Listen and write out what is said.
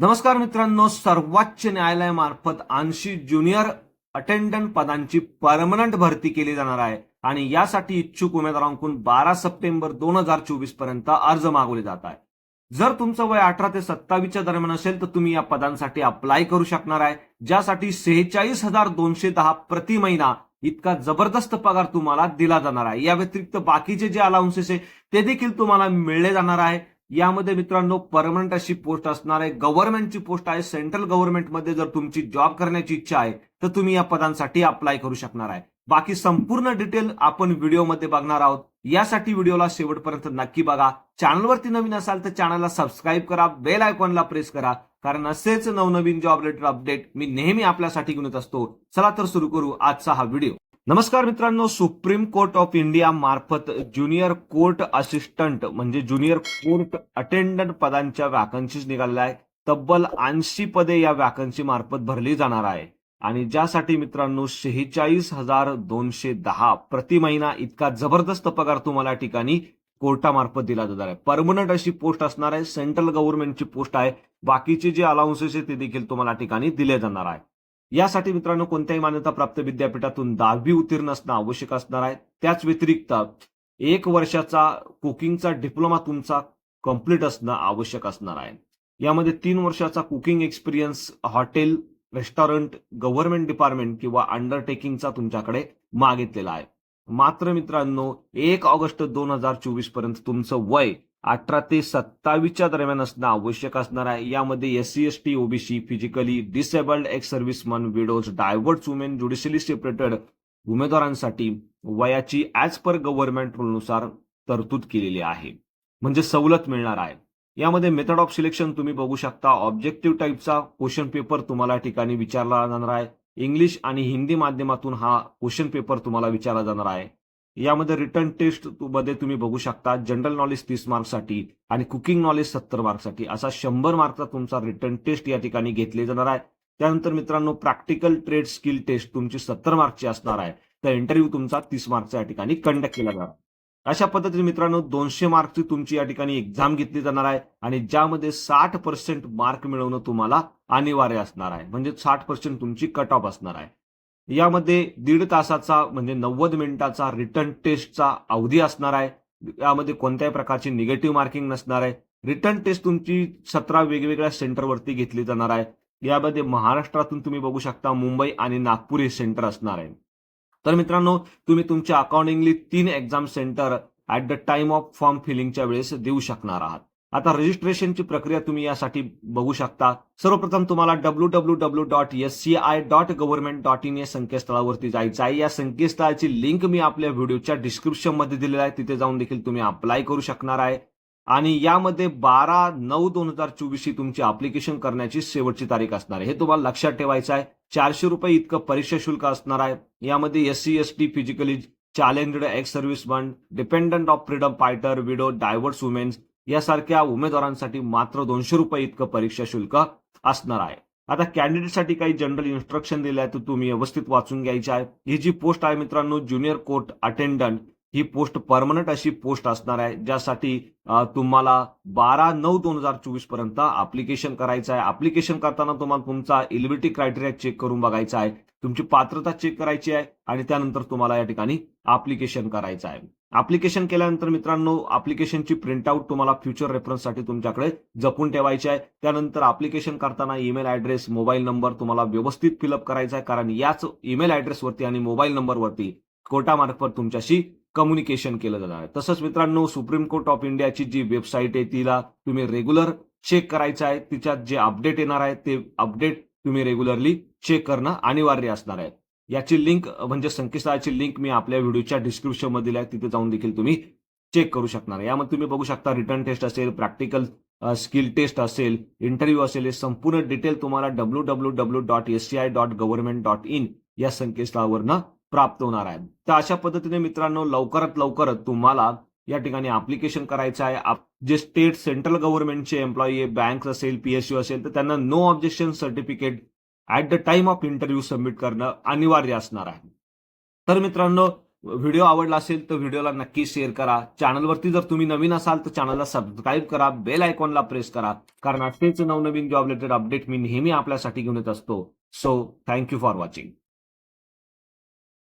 नमस्कार मित्रांनो सर्वोच्च न्यायालयामार्फत ऐंशी ज्युनियर अटेंडंट पदांची परमनंट भरती केली जाणार आहे आणि यासाठी इच्छुक उमेदवारांकडून बारा सप्टेंबर दोन हजार चोवीसपर्यंत अर्ज मागवले जात आहे जर तुमचं वय अठरा ते सत्तावीसच्या दरम्यान असेल तर तुम्ही या पदांसाठी अप्लाय करू शकणार आहे. ज्यासाठी सेहेचाळीस हजार दोनशे दहा प्रति महिना इतका जबरदस्त पगार तुम्हाला दिला जाणार आहे. या व्यतिरिक्त बाकीचे जे अलाउन्सेस आहे ते देखील तुम्हाला मिळले जाणार आहे. यामध्ये मित्रांनो परमनंट अशी पोस्ट असणार आहे. गव्हर्नमेंटची पोस्ट आहे. सेंट्रल गव्हर्नमेंटमध्ये जर तुमची जॉब करण्याची इच्छा आहे तर तुम्ही या पदांसाठी अप्लाय करू शकणार आहे. बाकी संपूर्ण डिटेल आपण व्हिडिओमध्ये बघणार आहोत. यासाठी व्हिडिओला शेवटपर्यंत नक्की बघा. चॅनलवरती नवीन असाल तर चॅनलला सबस्क्राईब करा. बेल आयकॉनला प्रेस करा. कारण असेच नवनवीन जॉब रिलेटेड अपडेट मी नेहमी आपल्यासाठी घेऊन येत असतो. चला तर सुरू करू आजचा हा व्हिडिओ. नमस्कार मित्रांनो सुप्रीम कोर्ट ऑफ इंडिया मार्फत ज्युनियर कोर्ट असिस्टंट म्हणजे ज्युनियर कोर्ट अटेंडंट पदांच्या वॅकन्सीज निघाल्या आहे तब्बल ऐंशी पदे या वॅकन्सी मार्फत भरली जाणार आहे. आणि ज्यासाठी मित्रांनो शेहेचाळीस हजार दोनशे दहा प्रति महिना इतका जबरदस्त पगार तुम्हाला ठिकाणी कोर्टामार्फत दिला जाणार आहे. परमनंट अशी पोस्ट असणार आहे सेंट्रल गव्हर्नमेंटची पोस्ट आहे. बाकीचे जे अलाउन्सेस आहे ते देखील तुम्हाला ठिकाणी दिले जाणार आहे. यासाठी मित्रांनो कोणत्याही मान्यता प्राप्त विद्यापीठातून दहावी उत्तीर्ण असणं आवश्यक असणार आहे. त्याच व्यतिरिक्त एक वर्षाचा कुकिंगचा डिप्लोमा तुमचा कंप्लीट असणं आवश्यक असणार आहे. यामध्ये तीन वर्षाचा cooking experience hotel restaurant government department किंवा अंडरटेकिंगचा तुमच्याकडे मागितलेला आहे. मात्र मित्रांनो एक ऑगस्ट दोन हजार चोवीसपर्यंत तुमचं वय अठरा ते सत्तावीसच्या दरम्यान असणं आवश्यक असणार आहे. यामध्ये S C S T OBC physically disabled ex serviceman widows divorcees women judicially separated उमेदवारांसाठी वयाची ऍज पर गव्हर्नमेंट रूलनुसार तरतूद केलेली आहे. म्हणजे सवलत मिळणार आहे. यामध्ये मेथड ऑफ सिलेक्शन तुम्ही बघू शकता. ऑब्जेक्टिव्ह टाईपचा क्वेश्चन पेपर तुम्हाला ठिकाणी विचारला जाणार आहे. इंग्लिश आणि हिंदी माध्यमातून हा क्वेश्चन पेपर तुम्हाला विचारला जाणार आहे. यामध्ये रिटर्न टेस्टमध्ये तुम्ही बघू शकता जनरल नॉलेज तीस मार्कसाठी आणि कुकिंग नॉलेज सत्तर मार्कसाठी. असा शंभर मार्कचा तुमचा रिटर्न टेस्ट या ठिकाणी घेतले जाणार आहे. त्यानंतर मित्रांनो प्रॅक्टिकल ट्रेड स्किल टेस्ट तुमची सत्तर मार्कची असणार आहे. तर इंटरव्ह्यू तुमचा तीस मार्कचा या ठिकाणी कंडक्ट केला जाणार. अशा पद्धतीने मित्रांनो दोनशे मार्कची तुमची या ठिकाणी एक्झाम घेतली जाणार आहे आणि ज्यामध्ये साठ पर्सेंट मार्क मिळवणं तुम्हाला अनिवार्य असणार आहे. म्हणजे साठ पर्सेंट तुमची कट ऑफ असणार आहे. यामध्ये दीड तासाचा म्हणजे नव्वद मिनिटाचा रिटर्न टेस्टचा अवधी असणार आहे. यामध्ये कोणत्याही प्रकारची निगेटिव्ह मार्किंग नसणार आहे. रिटर्न टेस्ट तुमची सतरा वेगवेगळ्या सेंटरवरती घेतली जाणार आहे. यामध्ये महाराष्ट्रातून तुम्ही बघू शकता मुंबई आणि नागपूर हे सेंटर असणार आहे. तर मित्रांनो तुम्ही तुमच्या अकॉर्डिंगली तीन exam centre at the time of form फिलिंगच्या वेळेस देऊ शकणार आहात. आता रजिस्ट्रेशनची प्रक्रिया तुम्ही यासाठी बघू शकता. सर्वप्रथम तुम्हाला W W W dot S C I dot government dot in या संकेतस्थळावरती जायचं आहे. या संकेतस्थळाची लिंक मी आपल्या व्हिडिओच्या डिस्क्रिप्शनमध्ये दिलेली आहे. तिथे जाऊन देखील तुम्ही अप्लाय करू शकणार आहे. आणि यामध्ये बारा नऊ दोन हजार चोवीस ही तुमची अप्लिकेशन करण्याची शेवटची तारीख असणार आहे. हे तुम्हाला लक्षात ठेवायचं आहे. चारशे रुपये इतकं परीक्षा शुल्क असणार आहे. यामध्ये S C S T physically challenged ex serviceman dependent of freedom fighter widow divorce women's यासारख्या उमेदवारांसाठी मात्र दोनशे रुपये इतकं परीक्षा शुल्क असणार आहे. आता कॅन्डिडेटसाठी काही जनरल इन्स्ट्रक्शन दिले आहे तर तुम्ही व्यवस्थित वाचून घ्यायची आहे. ही जी पोस्ट आहे मित्रांनो ज्युनियर कोर्ट अटेंडंट ही पोस्ट परमनंट अशी पोस्ट असणार आहे ज्यासाठी तुम्हाला बारा नऊ दोन हजार चोवीसपर्यंत अप्लिकेशन करायचं आहे. अप्लिकेशन करताना तुम्हाला तुमचा एलिबिलिटी क्रायटेरिया चेक करून बघायचा आहे. तुमची पात्रता चेक करायची आहे आणि त्यानंतर तुम्हाला या ठिकाणी अप्लिकेशन करायचं आहे. अप्लिकेशन केल्यानंतर मित्रांनो अप्लिकेशनची प्रिंटआउट तुम्हाला फ्युचर रेफरन्ससाठी तुमच्याकडे जपून ठेवायची आहे. त्यानंतर अप्लिकेशन करताना ईमेल ऍड्रेस मोबाईल नंबर तुम्हाला व्यवस्थित फिलअप करायचा आहे. कारण याच ईमेल ऍड्रेसवरती आणि मोबाईल नंबरवरती कोर्टामार्फत तुमच्याशी कम्युनिकेशन केलं जाणार आहे. तसंच मित्रांनो सुप्रीम कोर्ट ऑफ इंडियाची जी वेबसाईट आहे तिला तुम्ही रेग्युलर चेक करायचं आहे. तिच्यात जे अपडेट येणार आहे ते अपडेट तुम्ही रेग्युलरली चेक करणं अनिवार्य असणार आहे. याची लिंक म्हणजे संकेतस्थळाची लिंक मी आपल्या व्हिडिओच्या डिस्क्रिप्शनमध्ये दिली आहे तिथे जाऊन देखील तुम्ही चेक करू शकणार. यामध्ये तुम्ही बघू शकता रिटर्न टेस्ट असेल प्रॅक्टिकल स्किल टेस्ट असेल इंटरव्ह्यू असेल हे संपूर्ण डिटेल तुम्हाला W W W dot S C I dot government dot in या संकेतस्थळावरनं प्राप्त होणार आहे. तर अशा पद्धतीने मित्रांनो लवकरात लवकरच तुम्हाला या ठिकाणी अप्लिकेशन करायचं आहे. जे स्टेट सेंट्रल गव्हर्नमेंटचे एम्प्लॉई बँक असेल पीएसयू असेल तर त्यांना no objection certificate at the time of interview submit करणं अनिवार्य असणार आहे. तर मित्रांनो व्हिडिओ आवडला असेल तर व्हिडिओला नक्की शेअर करा. चॅनलवरती जर तुम्ही नवीन असाल तर चॅनलला सबस्क्राईब करा. बेल आयकॉनला प्रेस करा. कारण असेच नवनवीन जॉब रिलेटेड अपडेट मी नेहमी आपल्यासाठी घेऊन येत असतो. So thank you for watching